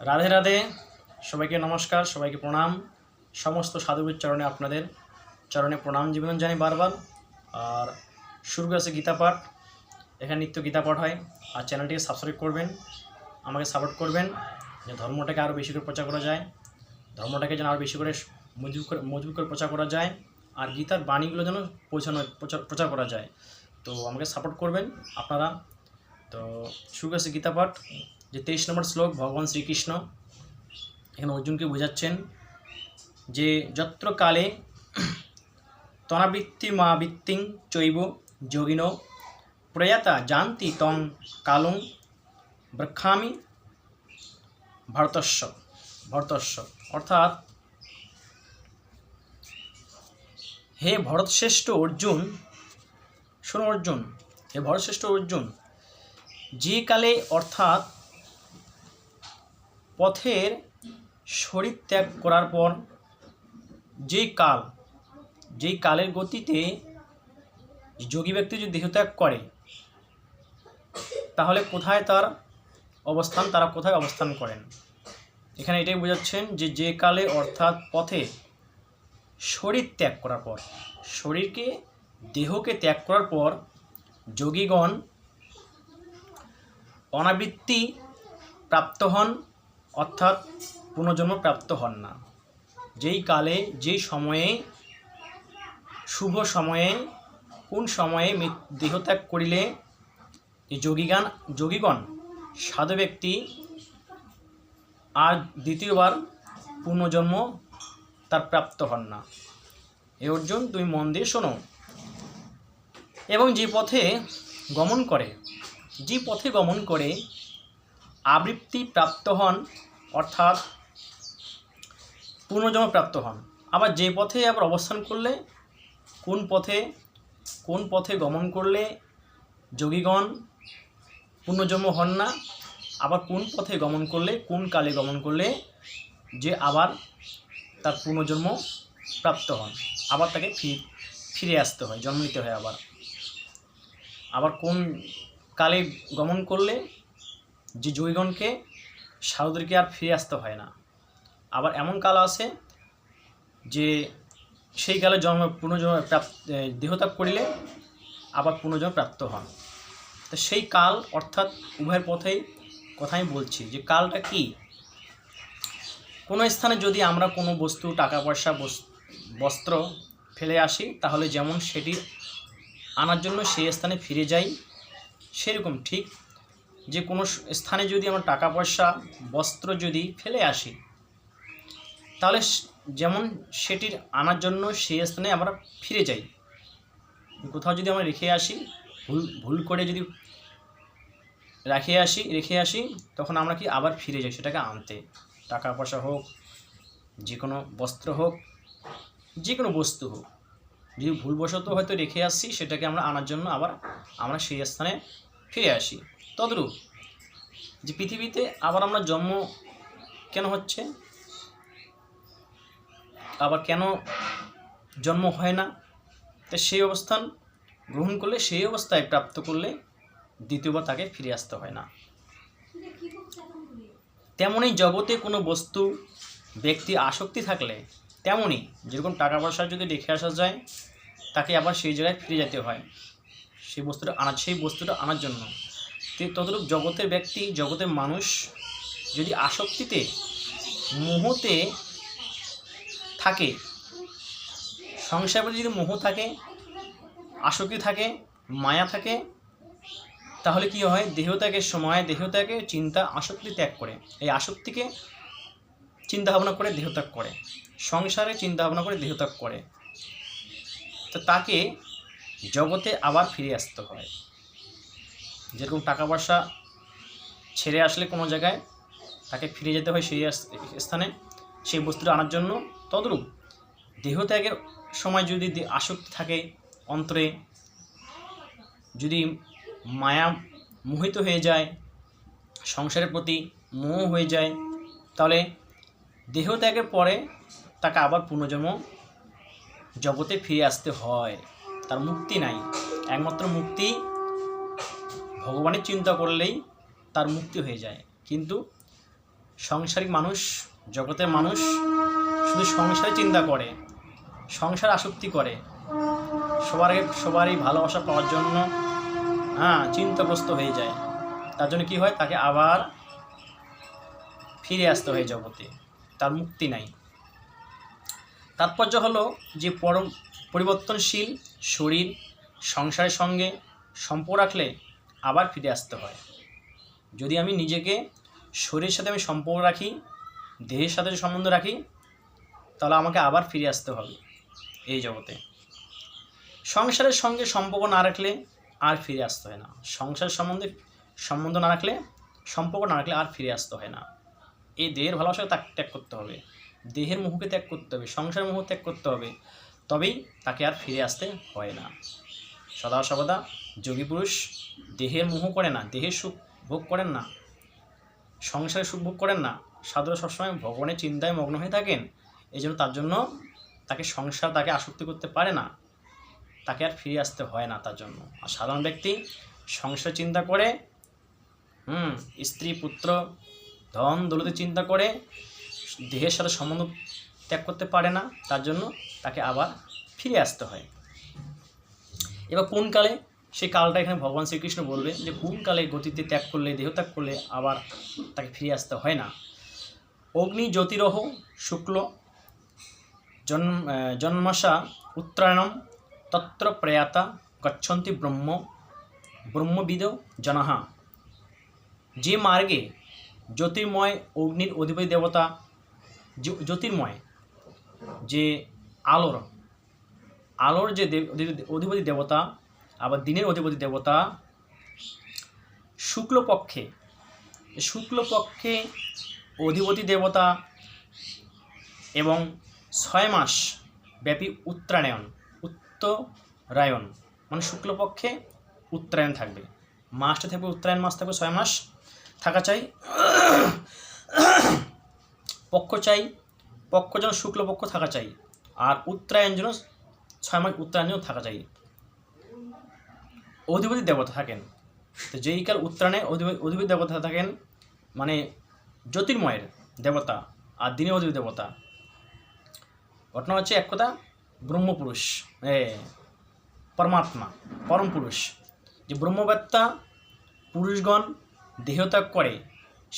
রাধে রাধে, সবাইকে নমস্কার, সবাইকে প্রণাম। সমস্ত সাধুবীর চরণে আপনাদের চরণে প্রণাম। জীবন জানি বারবার। আর শুরু করেছে গীতা পাঠ। এখানে নিত্য গীতা পাঠ হয়। আর চ্যানেলটিকে সাবস্ক্রাইব করবেন, আমাকে সাপোর্ট করবেন যে ধর্মটাকে আরও বেশি করে প্রচার করা যায়। ধর্মটাকে যেন আরও বেশি করে মজবুত করে মজবুত করে প্রচার করা যায়। আর গীতার বাণীগুলো যেন পৌঁছানো, প্রচার প্রচার করা যায়। তো আমাকে সাপোর্ট করবেন আপনারা। তো শুরু করেছে গীতা পাঠ। যে তেইশ নম্বর শ্লোক ভগবান শ্রীকৃষ্ণ এখানে অর্জুনকে বোঝাচ্ছেন যে যত্র কালে তনাবৃত্তি মা বৃত্তিং চৈব যোগিন প্রয়াতা জানতি তং কালং ব্রক্ষামি ভরতস্য ভরতস্য অর্থাৎ হে ভরতশ্রেষ্ঠ অর্জুন, শোনো অর্জুন, হে ভরতশ্রেষ্ঠ অর্জুন, যে কালে অর্থাৎ পথের শরীর ত্যাগ করার পর যেই কাল, যেই কালের গতিতে যোগী ব্যক্তি যদি দেহত্যাগ করে, তাহলে কোথায় তার অবস্থান, তারা কোথায় অবস্থান করেন? এখানে এটাই বোঝাচ্ছেন যে যে কালে, অর্থাৎ পথে শরীর ত্যাগ করার পর, শরীরকে, দেহকে ত্যাগ করার পর যোগীগণ অনাবৃত্তি প্রাপ্ত হন অর্থাৎ পুনর্জন্ম প্রাপ্ত হন না। যেই কালে, যেই সময়ে, শুভ সময়ে, কোন সময়ে দেহত্যাগ করিলে যোগীগান, যোগীগণ, সাধু ব্যক্তি আর দ্বিতীয়বার পুনর্জন্ম তার প্রাপ্ত হন না। এ অর্জুন, তুমি মন দিয়ে শোনো। এবং যে পথে গমন করে, যে পথে গমন করে আবৃত্তি প্রাপ্ত হন, অর্থাৎ পুনর্জন্ম প্রাপ্ত হন। আবার যে পথে আবার অবস্থান করলে, কোন পথে কোন পথে গমন করলে যোগীগণ পুনর্জন্ম হন না, আবার কোন পথে গমন করলে, কোন কালে গমন করলে যে আবার তার পুনর্জন্ম প্রাপ্ত হন, আবার তাকে ফিরে আসতে হয়, জন্ম নিতে হয় আবার। আবার কোন কালে গমন করলে যে জৈগণকে সাধুদেরকে আর ফিরে আসতে হয় না। আবার এমন কাল আছে যে সেই কালে জন্ম, পুনর্জন্ম প্রাপ্ত দেহত্যাগ করিলে আবার পুনর্জন্ম প্রাপ্ত হন। তো সেই কাল অর্থাৎ উভয়ের পথেই কথাই বলছি যে কালটা কি? কোনো স্থানে যদি আমরা কোনো বস্তু টাকা পয়সা বস- বস্ত্র ফেলে আসি, তাহলে যেমন সেটি আনার জন্য সেই স্থানে ফিরে যাই, সেরকম ঠিক যে কোনো স্থানে যদি আমরা টাকা পয়সা বস্ত্র যদি ফেলে আসি, তাহলে যেমন সেটির আনার জন্য সেই স্থানে আমরা ফিরে যাই। কোথাও যদি আমরা রেখে আসি, ভুল ভুল করে যদি রেখে আসি রেখে আসি, তখন আমরা কি আবার ফিরে যাই? সেটাকে আনতে। টাকা পয়সা হোক, যে কোনো বস্ত্র হোক, যে কোনো বস্তু হোক। যদি ভুলবশত হয়তো রেখে আসছি সেটাকে আমরা আনার জন্য আবার আমরা সেই স্থানে ফিরে আসি। তদ্রূপ যে পৃথিবীতে আবার আমরা জন্ম কেন হচ্ছে? আবার কেন জন্ম হয় না? তো সেই অবস্থান গ্রহণ করলে, সেই অবস্থায় প্রাপ্ত করলে দ্বিতীয়বার তাকে ফিরে আসতে হয় না। তেমনই জগতে কোনো বস্তু, ব্যক্তি আসক্তি থাকলে তেমনই যেরকম টাকা পয়সা যদি রেখে আসা যায়, তাকে আবার সেই জায়গায় ফিরে যেতে হয়। সেই বস্তুটা আনার সেই বস্তুটা আনার জন্য তো ততটুকু জগতের ব্যক্তি, জগতের মানুষ। যদি আসক্তিতে, মোহতে থাকে প্রতি যদি মোহ থাকে, আসক্তি থাকে, মায়া থাকে, তাহলে কি হয়? দেহত্যাগের সময় দেহত্যাগে চিন্তা আসক্তি ত্যাগ করে। এই আসক্তিকে চিন্তা ভাবনা করে দেহত্যাগ করে। সংসারে চিন্তা ভাবনা করে দেহত্যাগ করে। তো তাকে জগতে আবার ফিরে আসতে হয়। যেরকম টাকা পয়সা ছেড়ে আসলে কোনো জায়গায় তাকে ফিরে যেতে হয় সেই স্থানে, সেই বস্তুটা আনার জন্য, তদ্রূপ দেহত্যাগের সময় যদি আসক্তি থাকে অন্তরে, যদি মায়া মোহিত হয়ে যায়, সংসারের প্রতি মোহ হয়ে যায়, তাহলে দেহত্যাগের পরে তাকে আবার পুনর্জন্ম জগতে ফিরে আসতে হয়। তার মুক্তি নাই। একমাত্র মুক্তি ভগবানের চিন্তা করলেই তার মুক্তি হয়ে যায়। কিন্তু সংসারিক মানুষ, জগতের মানুষ শুধু সংসারে চিন্তা করে, সংসার আসক্তি করে, সবার সবারই ভালোবাসা পাওয়ার জন্য হ্যাঁ চিন্তাগ্রস্ত হয়ে যায়। তার জন্য কী হয়? তাকে আবার ফিরে আসতে হয় জগতে। তার মুক্তি নাই। তাৎপর্য হলো যে পরম পরিবর্তনশীল শরীর সংসারের সঙ্গে সম্পর্ক রাখলে আবার ফিরে আসতে হয়। যদি আমি নিজেকে শরীরের সাথে আমি সম্পর্ক রাখি, দেহের সাথে সম্বন্ধ রাখি, তাহলে আমাকে আবার ফিরে আসতে হবে এই জগতে। সংসারের সঙ্গে সম্পর্ক না রাখলে আর ফিরে আসতে হয় না। সংসারের সম্বন্ধে সম্বন্ধ না রাখলে, সম্পর্ক না রাখলে আর ফিরে আসতে হয় না। এই দেহের ভালোবাসাকে তাকে ত্যাগ করতে হবে। দেহের মুখকে ত্যাগ করতে হবে, সংসারের মুখ ত্যাগ করতে হবে। তবেই তাকে আর ফিরে আসতে হয় না। সদা সর্বদা যোগী পুরুষ দেহের মোহ করে না, দেহের সুখ ভোগ করেন না সংসারে সুখ ভোগ করেন না, সাধুরা সবসময় ভগবানের চিন্তায় মগ্ন হয়ে থাকেন এই জন্য তার জন্য তাকে সংসার, তাকে আসক্তি করতে পারে না, তাকে আর ফিরে আসতে হয় না তার জন্য। আর সাধারণ ব্যক্তি সংসার চিন্তা করে, হুম, স্ত্রী, পুত্র, ধন দৌলতে চিন্তা করে দেহের সাথে সম্বন্ধ ত্যাগ করতে পারে না, তার জন্য তাকে আবার ফিরে আসতে হয়। এবার কোন কালে? সেই কালটা এখানে ভগবান শ্রীকৃষ্ণ বলবে যে, কোন কালে গতিতে ত্যাগ করলে, দেহ ত্যাগ করলে আবার তাকে ফিরে আসতে হয় না? অগ্নি, জ্যোতিরহ, শুক্ল জন্ম জন্মাসা, উত্তরায়ণম, তত্র প্রয়াতা, গচ্ছন্তি ব্রহ্ম, ব্রহ্মবিদ, জনাহা। যে মার্গে জ্যোতির্ময় অগ্নির অধিপতি দেবতা জ্যোতির্ময়, যে আলোর আলোর যে অধিপতি দেবতা, আবার দিনের অধিপতি দেবতা, শুক্লপক্ষে শুক্লপক্ষে অধিপতি দেবতা এবং ছয় মাস ব্যাপী উত্তরায়ণ উত্তরায়ণ মানে শুক্লপক্ষে উত্তরায়ণ থাকবে। মাসটা থাকবে, উত্তরায়ণ মাস থাকবে ছয় মাস। থাকা চাই, পক্ষ চাই, পক্ষ যেন শুক্লপক্ষ থাকা চাই। আর উত্তরায়ণ যেন ছয় মাস উত্তরায়ণ যেন থাকা যায়। অধিপতি দেবতা থাকেন। তো যেই কাল উত্তরায়ণে অধিপতি দেবতা থাকেন মানে জ্যোতির্ময়ের দেবতা আর দিনে অধিপতি দেবতা। ঘটনা হচ্ছে এক কথা, ব্রহ্মপুরুষ পরমাত্মা পরম পুরুষ যে ব্রহ্মবেত্তা পুরুষগণ দেহত্যাগ করে,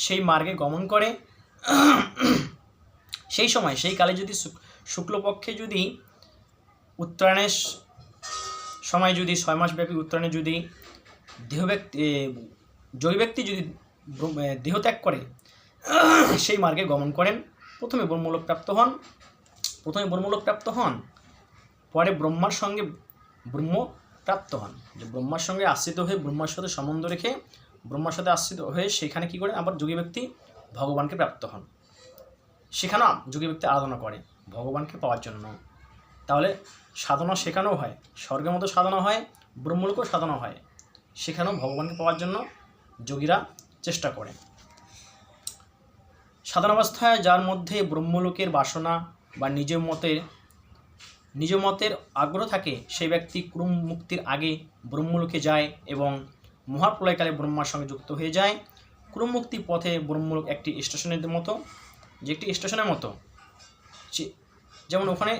সেই মার্গে গমন করে, সেই সময়, সেই কালে যদি শুক্লপক্ষে যদি উত্তরায়ণের সময় যদি ছয় মাস ব্যাপী উত্তরায়ণে যদি দেহ ব্যক্তি জয়ী ব্যক্তি যদি এ, দেহত্যাগ করে সেই মার্গে গমন করেন প্রথমে ব্রহ্মলোক প্রাপ্ত হন প্রথমে ব্রহ্মলোক প্রাপ্ত হন পরে ব্রহ্মার সঙ্গে ব্রহ্ম প্রাপ্ত হন। যে ব্রহ্মার সঙ্গে আশ্রিত হয়ে ব্রহ্মার সাথে সম্বন্ধ রেখে ব্রহ্মার সাথে আশ্রিত হয়ে সেখানে কী করেন? আবার যোগী ব্যক্তি ভগবানকে প্রাপ্ত হন। সেখানেও যোগী ব্যক্তি আরাধনা করে ভগবানকে পাওয়ার জন্য। তাহলে সাধনা শেখানো হয়, স্বর্গের মতো সাধনা হয়, ব্রহ্মলোকেও সাধনা হয়। সেখানেও ভগবানকে পাওয়ার জন্য যোগীরা চেষ্টা করে সাধনাবস্থায় যার মধ্যে ব্রহ্মলোকের বাসনা বা নিজের মতের নিজ মতের আগ্রহ থাকে, সেই ব্যক্তি ক্রম মুক্তির আগে ব্রহ্মলোকে যায় এবং মহাপ্রলয়কালে ব্রহ্মার সঙ্গে যুক্ত হয়ে যায়। ক্রম মুক্তির পথে ব্রহ্মলোক একটি স্টেশনের মতো, যে একটি স্টেশনের মতো যেমন ওখানে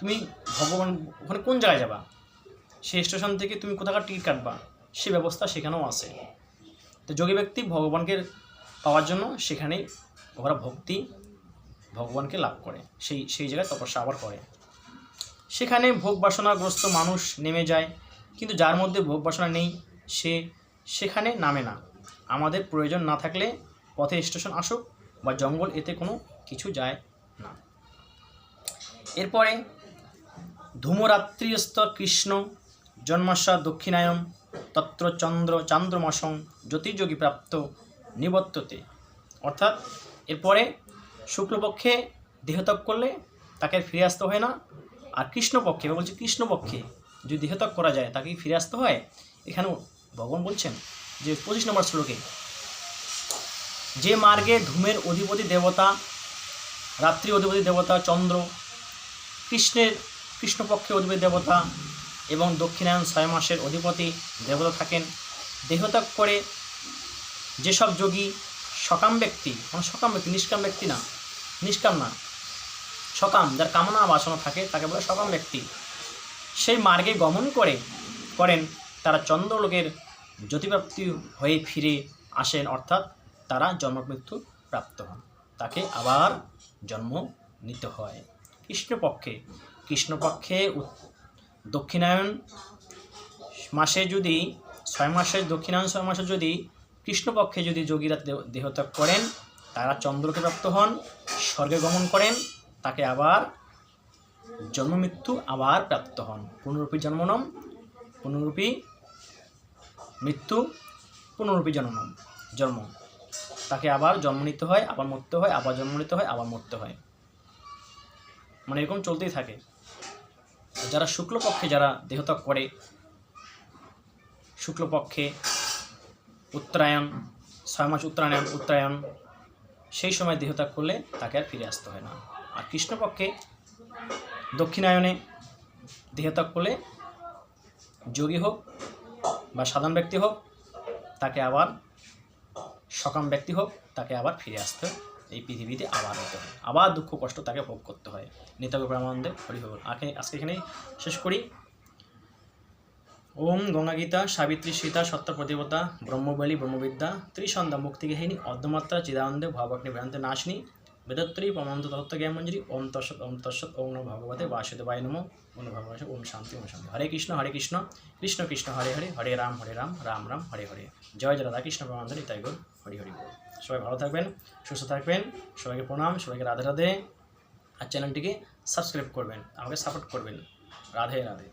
তুমি ভগবান, ওখানে কোন জায়গায় যাবা? সেই স্টেশন থেকে তুমি কোথাকার টিকিট কাটবা? সে ব্যবস্থা সেখানেও আছে। তো যোগী ব্যক্তি ভগবানকে পাওয়ার জন্য সেখানেই ওরা ভক্তি ভগবানকে লাভ করে। সেই সেই জায়গায় তপস্যা আবার করে। সেখানে ভোগ বাসনাগ্রস্ত মানুষ নেমে যায়, কিন্তু যার মধ্যে ভোগ বাসনা নেই, সে সেখানে নামে না। আমাদের প্রয়োজন না থাকলে পথে স্টেশন আসুক বা জঙ্গল, এতে কোনো কিছু যায় না। এরপরে ধূমরাত্রিস্থ কৃষ্ণ জন্মাশা দক্ষিণায়ন তত্র চন্দ্র চান্দ্রমাসং জ্যোতির্যোগী প্রাপ্ত নিবর্ততে। অর্থাৎ এরপরে শুক্লপক্ষে দেহত্যাগ করলে তাকে ফিরে আসতে হয় না। আর কৃষ্ণপক্ষে বা বলছে কৃষ্ণপক্ষে যদি দেহত্যাগ করা যায়, তাকে ফিরে আসতে হয়? এখানেও ভগবান বলছেন যে পঁচিশ নম্বর শ্লোকে, যে মার্গে ধূমের অধিপতি দেবতা, রাত্রি অধিপতি দেবতা, চন্দ্র, কৃষ্ণের কৃষ্ণপক্ষে অধিপতি দেবতা এবং দক্ষিণায়ন ছয় মাসের অধিপতি দেবতা থাকেন। দেহত্যাগ করে যেসব যোগী সকাম ব্যক্তি মানে সকাম ব্যক্তি, নিষ্কাম ব্যক্তি না, নিষ্কাম না, সকাম, যার কামনা বাসনা থাকে, তাকে বলে সকাম ব্যক্তি। সেই মার্গে গমন করে, করেন, তারা চন্দ্রলোকের জ্যোতিপ্রাপ্তি হয়ে ফিরে আসেন, অর্থাৎ তারা জন্মমৃত্যু প্রাপ্ত হন। তাকে আবার জন্ম নিতে হয়। কৃষ্ণপক্ষে কৃষ্ণপক্ষে দক্ষিণায়ন মাসে যদি, ছয় মাসের দক্ষিণায়ন, ছয় মাসে যদি কৃষ্ণপক্ষে যদি যোগীরা দেহ- দেহত্যাগ করেন, তারা চন্দ্রকে প্রাপ্ত হন, স্বর্গে গমন করেন, তাকে আবার জন্ম মৃত্যু আবার প্রাপ্ত হন। পুনরূপী জন্মনম, পুনরূপী মৃত্যু, পুনরূপী জন্মনম, জন্ম। তাকে আবার জন্ম নিতে হয়, আবার মরতে হয়, আবার জন্ম নিতে হয়, আবার মরতে হয়। মানে এরকম চলতেই থাকে। যারা শুক্লপক্ষে যারা দেহত্যাগ করে, শুক্লপক্ষে উত্তরায়ণ, ছয় মাস উত্তরায়ণ উত্তরায়ণ, সেই সময় দেহত্যাগ করলে তাকে আর ফিরে আসতে হয় না। আর কৃষ্ণপক্ষে দক্ষিণায়নে দেহত্যাগ করলে যোগী হোক বা সাধারণ ব্যক্তি হোক, তাকে আবার সকাম ব্যক্তি হোক, তাকে আবার ফিরে আসতে হয় এই পৃথিবীতে আবার হতে হয়। আবার দুঃখ, কষ্ট তাকে ভোগ করতে হয়। নেতাকে প্রামানন্দে হরি হল আগে আজকে এখানেই শেষ করি। ওম গঙ্গা গীতা, সাবিত্রী সীতা সত্য প্রতিপদা, ব্রহ্মবলী, ব্রহ্মবিদ্যা, ত্রিসন্ধ্যা মুক্তিগেহিনী অর্ধমাত্রা, চিদানন্দে, ভবাগ্নি ভ্রান্তে নাশিনী বেদত্রী পমন্ত তত্ত্ব জ্ঞানমঞ্জরি ওম তৎসৎ ওম তৎসৎ ওম নমঃ ভগবতে বাসুদেবায় নমঃ, ওম ভগবতে ওম শান্তি ওম শান্তি। হরে কৃষ্ণ হরে কৃষ্ণ কৃষ্ণ কৃষ্ণ, হরে হরে হরে রাম হরে রাম রাম রাম, হরে হরে। জয় জয় রাধা কৃষ্ণ প্রেমানন্দ তাই গুণ। হরি হরি বল। সবাই ভালো থাকবেন, সুস্থ থাকবেন, সবাইকে প্রণাম, সবাইকে রাধে রাধে। আর চ্যানেলটিকে সাবস্ক্রাইব করবেন, আমাকে সাপোর্ট করবেন। রাধে রাধে।